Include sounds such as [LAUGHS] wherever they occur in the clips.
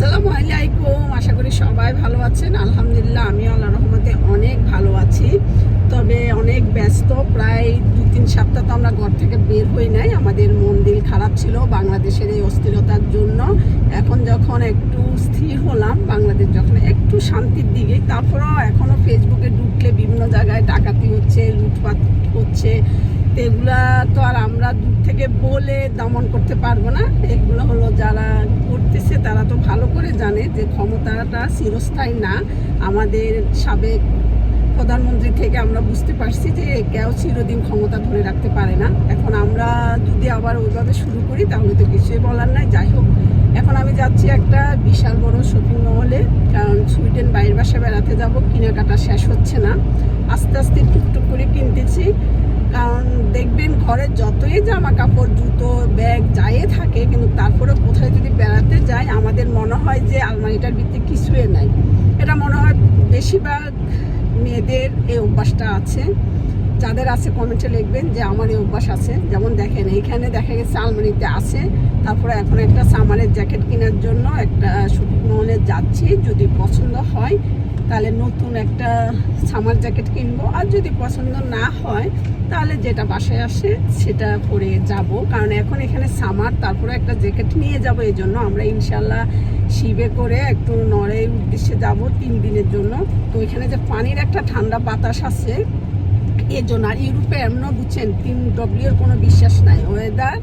আসসালামু আলাইকুম, আশা করি সবাই ভালো আছেন। আলহামদুলিল্লাহ আমি আল্লাহ রহমতে অনেক ভালো আছি। তবে অনেক ব্যস্ত, প্রায় দু তিন সপ্তাহ তো আমরা ঘর থেকে বের হই নাই। আমাদের মন দিল খারাপ ছিল, বাংলাদেশের এই অস্থিরতার জন্য। এখন যখন একটু স্থির হলাম, বাংলাদেশ যখন একটু শান্তির দিকে, তারপরেও এখনও ফেসবুকে ঢুকলে বিভিন্ন জায়গায় ডাকাতি হচ্ছে, লুটপাট হচ্ছে। এগুলা তো আর আমরা দূর থেকে বলে দমন করতে পারব না। এগুলো হলো যারা করতেছে তারা তো ভালো করে জানে যে ক্ষমতাটা চিরস্থায়ী না। আমাদের সাবেক প্রধানমন্ত্রী থেকে আমরা বুঝতে পারছি যে কেউ চিরদিন ক্ষমতা ধরে রাখতে পারে না। এখন আমরা যদি আবার ওইভাবে শুরু করি, তাহলে তো কিছুই বলার নাই। যাই হোক, এখন আমি যাচ্ছি একটা বিশাল বড় শপিং মহলে কারণ সুইডেন বাইরের বাসা বেড়াতে যাব, কেনাকাটা শেষ হচ্ছে না। আস্তে আস্তে টুকটুক করে কিনতেছি। কারণ দেখবেন ঘরে যতই জামা কাপড় জুতো, ব্যাগ যাই থাকে, কিন্তু তারপরে কোথায় যদি বেড়াতে যাই, আমাদের মনে হয় যে আলমারিটার ভিতরে কিছুই নাই। এটা মনে হয় বেশিরভাগ মেয়েদের এই অভ্যাসটা আছে। যাদের আছে কমেন্টে লিখবেন যে আমার এই অভ্যাস আছে। যেমন দেখেন, এইখানে দেখা গেছে আলমারিতে আছে, তারপরে এখন একটা সামারের জ্যাকেট কেনার জন্য একটা শপিং মলে যাচ্ছি, যদি পছন্দ হয় তাহলে নতুন একটা সামার জ্যাকেট কিনবো। আর যদি পছন্দ না হয়, তাহলে যেটা বাসায় আসে সেটা পরে যাব। কারণ এখন এখানে সামার তারপরে একটা জ্যাকেট নিয়ে যাব। এই জন্য আমরা ইনশাল্লাহ শিবে করে একটু নড়ের উদ্দেশ্যে যাব তিন দিনের জন্য। তো এখানে যে পানির একটা ঠান্ডা বাতাস আছে এর জন্য আর ইউরোপে এমনও বুঝছেন, তিন ডব্লিউর কোনো বিশ্বাস নাই। ওয়েদার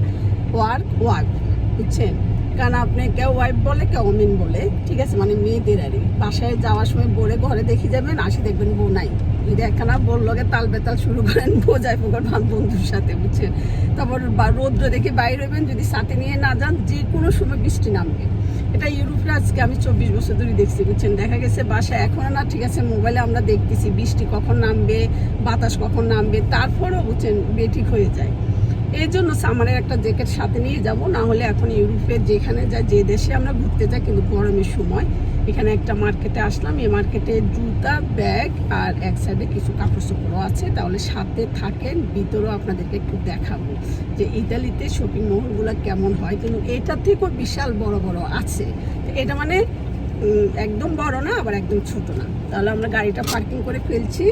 ওয়ার্ক ওয়ার্ক বুঝছেন? কারণ আপনি কেউ ওয়াইফ বলে, কেউ অমিন বলে, ঠিক আছে? মানে মেয়েদের আর। বাসায় যাওয়ার সময় বলে ঘরে দেখি যাবেন, আসি দেখবেন বউ নাই। যদি একখানা বলল গে তাল বেতাল শুরু করেন বোঝায় পোকার ভাব বন্ধুর সাথে, বুঝছেন? তারপর বা- রৌদ্র দেখে বাইরে হইবেন, যদি সাথে নিয়ে না যান যে কোনো সময় বৃষ্টি নামবে। এটা ইউরোপে আজকে আমি চব্বিশ বছর ধরে দেখছি, বুঝছেন? দেখা গেছে বাসায় এখনও না, ঠিক আছে মোবাইলে আমরা দেখতেছি, বৃষ্টি কখন নামবে, বাতাস কখন নামবে, তারপরও, বুঝছেন, বেঠিক হয়ে যায়। এই জন্য সামারের একটা জ্যাকেট সাথে নিয়ে যাব, না হলে এখন ইউরোপে যেখানে যাই, যে দেশে আমরা ঘুরতে যাই, কিন্তু গরমের সময়। এখানে একটা মার্কেটে আসলাম, এই মার্কেটে জুতা, ব্যাগ আর এক সাইডে কিছু কাপড় চোপড়ও আছে। তাহলে সাথে থাকেন, ভিতরেও আপনাদেরকে একটু দেখাবো যে ইতালিতে শপিং মহলগুলো কেমন হয়। কিন্তু এটার থেকেও বিশাল বড় বড় আছে। এটা মানে একদম বড় না, আবার একদম ছোট না। তাহলে আমরা গাড়িটা পার্কিং করে ফেলছি।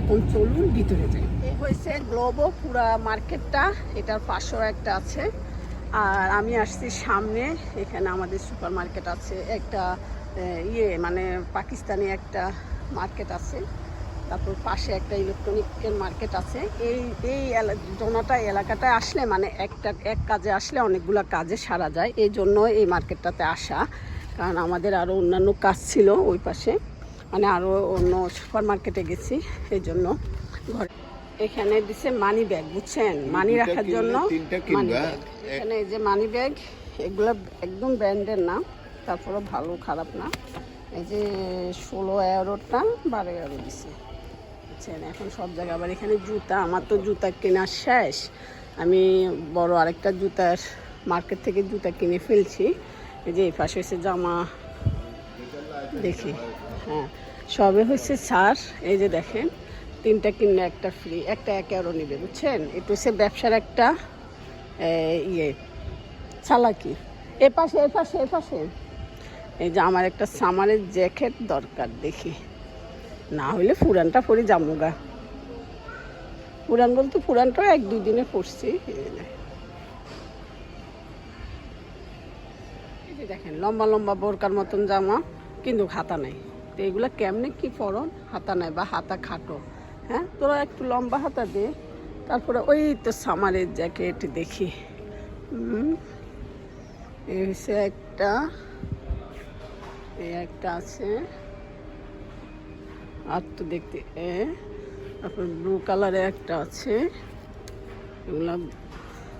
এখন চলুন ভিতরে যাই। হয়েছে গ্লোবো পুরা মার্কেটটা, এটার পাশেও একটা আছে। আর আমি আসছি সামনে, এখানে আমাদের সুপার মার্কেট আছে, একটা ইয়ে মানে পাকিস্তানি একটা মার্কেট আছে। তারপর পাশে একটা ইলেকট্রনিকের মার্কেট আছে। এই এই জোনাটা এলাকাটায় আসলে মানে একটা, এক কাজে আসলে অনেকগুলো কাজে সারা যায়। এই জন্য এই মার্কেটটাতে আসা। কারণ আমাদের আরও অন্যান্য কাজ ছিল ওই পাশে। মানে আরও অন্য সুপার মার্কেটে গেছি, এই জন্য ঘরে এখানে দিছে মানি ব্যাগ বুঝছেন? মানি রাখার জন্য এখানে এই যে মানি ব্যাগ এগুলো একদম ব্র্যান্ডের না তারপরে ভালো খারাপ না। এই যে ষোলো এগারোটা বারো এগারো দিছে। বুঝছেন? এখন সব জায়গায়। আবার এখানে জুতা আমার তো জুতা কেনা শেষ। আমি বড় আরেকটা জুতার মার্কেট থেকে জুতা কিনে ফেলছি। এই যে এই পাশে হচ্ছে জামা। দেখি। হ্যাঁ সবে হচ্ছে সার এই যে দেখেন। তিনটা কিনলে একটা ফ্রি একটা একে আরও নেবে, বুঝছেন? এটা হচ্ছে ব্যবসার একটা ইয়ে চালাকি। এ পাশে এ পাশে এ পাশে। এই যে আমার একটা সামারের জ্যাকেট দরকার, দেখি। না হলে ফুরানটা পরে জামুগা পুরান বলতে পুরানটাও এক, দুই দিনে যে দেখেন, লম্বা লম্বা বোরকার মতন জামা, কিন্তু হাতা নাই। তো এগুলো কেমনে কি পরন? হাতা নাই বা হাতা খাটো। হ্যাঁ তোরা একটু লম্বা হাতা দে। তারপরে ওই তো সামারের জ্যাকেট দেখি। হচ্ছে একটা এই একটা আছে। আর তো দেখতে তারপর ব্লু কালারের একটা আছে। এগুলো,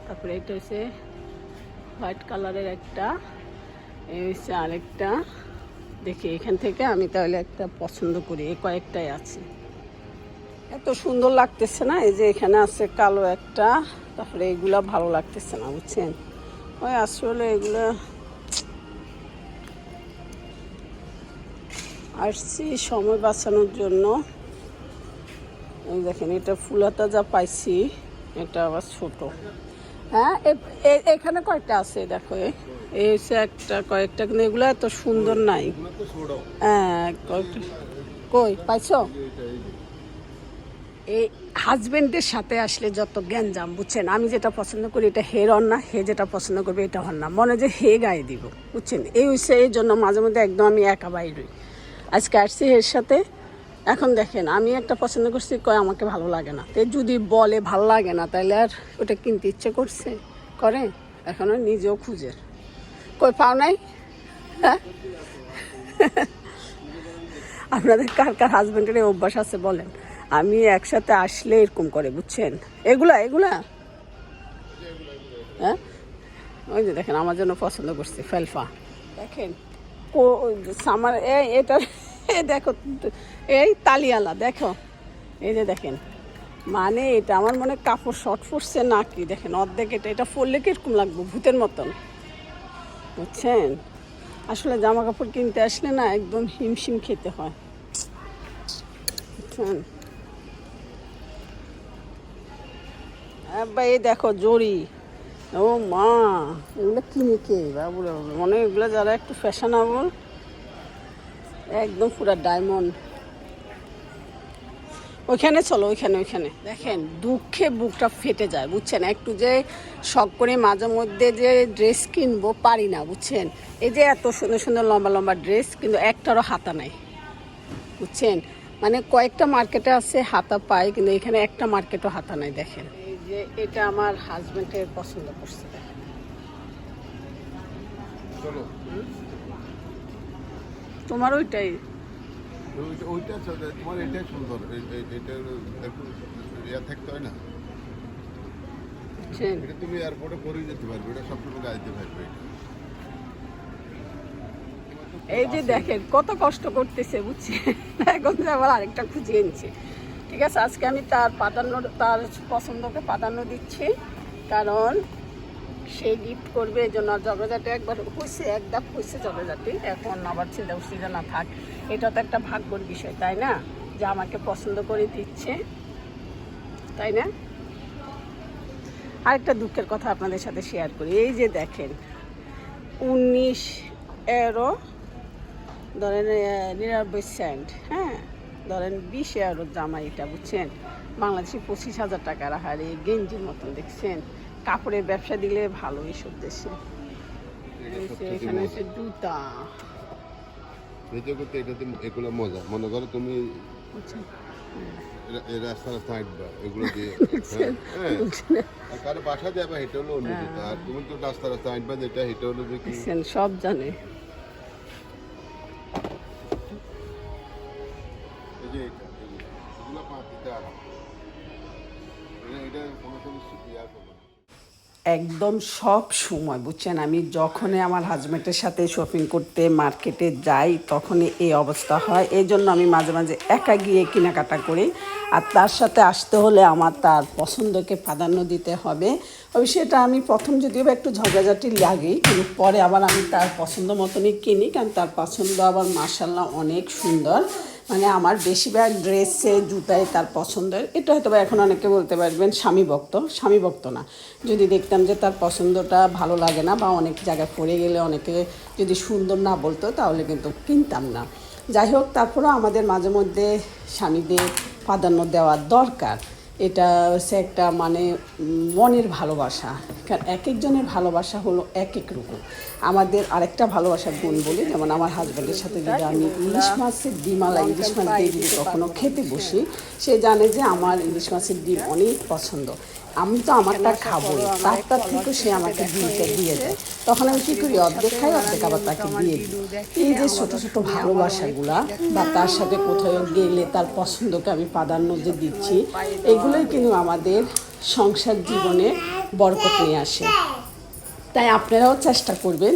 তারপরে এটা হচ্ছে হোয়াইট কালারের একটা। এই হচ্ছে আরেকটা। দেখি এখান থেকে আমি তাহলে একটা পছন্দ করি। এ কয়েকটাই আছে। এত সুন্দর লাগতেছে না? এই যে এখানে আছে কালো একটা তারপরে এগুলা ভালো লাগতেছে না বুঝছেন? ওই আসলে এগুলা আসছি সময় বাঁচানোর জন্য। এই দেখেন এটা ফুলাতা যা পাইছি এটা আবার ছোট। হ্যাঁ এখানে কয়টা আছে দেখো। এই হচ্ছে একটা কয়েকটা কিন্তু এগুলো এত সুন্দর নাই। হ্যাঁ কয়েকটা। কই পাইছো? এই হাজবেন্ডের সাথে আসলে যত গ্যাঞ্জাম, বুঝছেন? আমি যেটা পছন্দ করি এটা হে রন না, হে যেটা পছন্দ করবে এটা হন না। মনে যে হে গায়ে দিব, বুঝছেন? এই হচ্ছে এই জন্য মাঝে মধ্যে একদম আমি একা বাইরই আজকে আসছি এর সাথে। এখন দেখেন, আমি একটা পছন্দ করছি, কয় আমাকে ভালো লাগে না। তো যদি বলে ভালো লাগে না তাহলে আর ওটা কিনতে ইচ্ছে করছে, করে? এখনও নিজেও খুঁজে। কই, পাও নাই? হ্যাঁ? [LAUGHS] আপনাদের কার কার হাজবেন্ডের অভ্যাস আছে, বলেন। আমি একসাথে আসলে এরকম করে, বুঝছেন? এগুলা এগুলা? হ্যাঁ? ওই যে দেখেন, আমার জন্য পছন্দ করছে ফেলফা। দেখেন সামার এটা, এ দেখো, এই তালিয়ালা, দেখো। এই যে দেখেন মানে এটা আমার মনে কাপড় শর্ট পড়ছে নাকি? দেখেন, অর্ধেক এটা এটা পরলে কীরকম লাগবে? ভূতের মতন। বুঝছেন? আসলে জামা কাপড় কিনতে আসলে না একদম হিমশিম খেতে হয়। বুঝছেন? এই দেখো জড়ি ও মা। এগুলো কিনে কে বাবুরে বাবু মনে এগুলো যারা একটু ফ্যাশনেবল একদম পুরা ডায়মন্ড ওইখানে চলো ওইখানে ওইখানে। দেখেন দুঃখে বুকটা ফেটে যায় বুঝছেন? একটু যে শখ করে মাঝে মধ্যে যে ড্রেস কিনবো পারি না বুঝছেন? এই যে এত সুন্দর সুন্দর লম্বা লম্বা ড্রেস কিন্তু একটারও হাতা নাই বুঝছেন? মানে কয়েকটা মার্কেটে আছে হাতা পায় কিন্তু এখানে একটা মার্কেটও হাতা নাই দেখেন। যে এটা আমার হাজবেন্ডের পছন্দ করছে। চলো। তোমার ওইটাই? ওইটা- ওইটা তোমার এটাই সুন্দর। এটা একটু ইয়া থাকতে হয় না? এটা তুমি এয়ারপোর্টে যেতে পারবে। এটা সবসময় গাইতে পারবে এই যে দেখেন কত কষ্ট করতেছে বুঝছেন? এখন আবার আরেকটা খুঁজে এনেছে। ঠিক আছে, আজকে আমি তার প্রাধান্য তার পছন্দকে প্রাধান্য দিচ্ছি, কারণ সে গিফট করবে, এই জন্য জগজাটি একবার হয়েছে এক ধাপ হয়েছে জগজাটি, এখন আবার করছি যে না থাক। এটা তো একটা ভাগ্যর বিষয়, তাই না? যে আমাকে পছন্দ করে দিচ্ছে, তাই না? আরেকটা দুঃখের কথা আপনাদের সাথে শেয়ার করি। এই যে দেখেন, উনিশ এরো, ধরেন নিরানব্বই সেন্ট হ্যাঁ? ধরেন বিশ এরো জামা এটা বুঝছেন? বাংলাদেশি পঁচিশ হাজার টাকার হারে গেঞ্জির মতন দেখছেন? কাপড়ের ব্যবসা দিলে ভালো এইসব দেশে। এখানে হচ্ছে জুতা। জগতে এটাতে এগুলো মজা। মনে করো তুমি এই রাস্তা রাস্তা হাঁটবা এগুলো দিয়ে [LAUGHS] হ্যাঁ আর কারও বাসা যাবে হেঁটে হলো অন্য আর তুমি তো রাস্তা রাস্তা হাঁটবা যেটা হেঁটে হলো সব জানে। ইয়া একদম সব সময় বুঝছেন আমি যখনই আমার হাজব্যান্ডের সাথে শপিং করতে মার্কেটে যাই তখনই এই অবস্থা হয় এই জন্য আমি মাঝে মাঝে একা গিয়ে কেনাকাটা করি আর তার সাথে আসতে হলে আমার তার পছন্দকে প্রাধান্য দিতে হবে অবশ্যই সেটা আমি প্রথম যদিও একটু ঝগড়াঝাটি লাগেই কিন্তু পরে আবার আমি তার পছন্দ মতনই কিনি কারণ তার পছন্দ আবার মার্শাল্লাহ অনেক সুন্দর মানে আমার বেশিরভাগ ড্রেসে, জুতায় তার পছন্দের। এটা হয়তো এখন অনেকে বলতে পারবেন স্বামী ভক্ত। স্বামী ভক্ত না। যদি দেখতাম যে তার পছন্দটা ভালো লাগে না বা অনেক জায়গায় পড়ে গেলে অনেকে যদি সুন্দর না বলতো, তাহলে কিন্তু কিনতাম না। যাই হোক, তারপরেও আমাদের মাঝে মধ্যে স্বামীদের প্রাধান্য দেওয়া দরকার। এটা হচ্ছে একটা মানে মনের ভালোবাসা। কারণ এক একজনের ভালোবাসা হলো এক এক রকম। আমাদের আরেকটা ভালোবাসার গুণ বলি যেমন আমার হাজব্যান্ডের সাথে যদি আমি ইলিশ মাছের ডিম ডিমালা ইলিশ মাছ দিয়ে যদি কখনও খেতে বসি সে জানে যে আমার ইলিশ মাছের ডিম অনেক পছন্দ। আমি তো আমারটা খাব তারটা থেকে সে আমাকে ডিমটা দিয়ে দেয়। তখন আমি কী করি অর্ধেক খাই অর্ধেক আবার তাকে দিয়ে দিই। এই যে ছোটো ছোটো ভালোবাসাগুলা বা তার সাথে কোথাও গেলে তার পছন্দকে আমি প্রাধান্য যে দিচ্ছি এগুলোই কিন্তু আমাদের সংসার জীবনে বরকত নিয়ে আসে। তাই আপনারাও চেষ্টা করবেন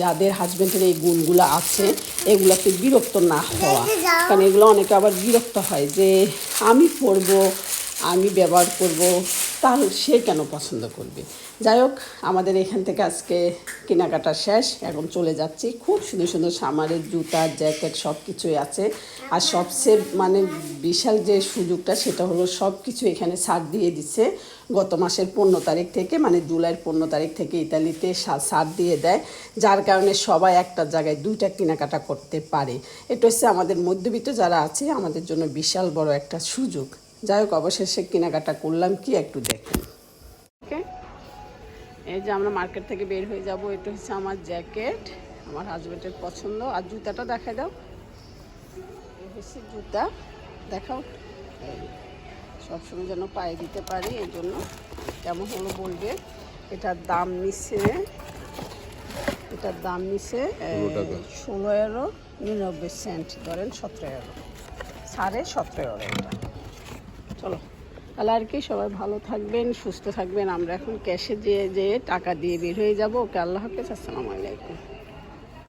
যাদের হাজব্যান্ডের এই গুণগুলো আছে এগুলোতে বিরক্ত না হওয়া। কারণ এগুলো অনেকে আবার বিরক্ত হয় যে আমি পরবো আমি ব্যবহার করব তাহলে সে কেন পছন্দ করবে? যাই হোক, আমাদের এখান থেকে আজকে কেনাকাটা শেষ। এখন চলে যাচ্ছি। খুব সুন্দর সুন্দর সামারের জুতা, জ্যাকেট সব কিছুই আছে। আর সবচেয়ে মানে বিশাল যে সুযোগটা, সেটা হলো সব কিছু এখানে ছাড় দিয়ে দিচ্ছে। গত মাসের পনেরো তারিখ থেকে মানে জুলাইয়ের পনেরো তারিখ থেকে ইতালিতে ছাড় দিয়ে দেয়। যার কারণে সবাই একটা জায়গায় দুইটা কেনাকাটা করতে পারে। এটা হচ্ছে আমাদের মধ্যবিত্ত যারা আছে, আমাদের জন্য বিশাল বড় একটা সুযোগ। যাই হোক অবশেষে কেনাকাটা করলাম কি একটু দেখুন। ওকে এই যে আমরা মার্কেট থেকে বের হয়ে যাব এটা হচ্ছে আমার জ্যাকেট আমার হাজবেন্ডের পছন্দ। আর জুতাটা দেখাই দাও। এই হচ্ছে জুতা। দেখাও। সবসময় যেন পায়ে দিতে পারি এই জন্য কেমন হলো বলবে? এটার দাম নিচ্ছে এটার দাম নিচ্ছে। ষোলো এরো নিরানব্বই সেন্ট ধরেন সতেরো এরো সাড়ে সতেরো এরো এটা। চলো। তাহলে আর কি, সবাই ভালো থাকবেন, সুস্থ থাকবেন। আমরা এখন ক্যাশে যেয়ে যেয়ে টাকা দিয়ে বের হয়ে যাব। ওকে, আল্লাহ হাফেজ, আসসালামু আলাইকুম।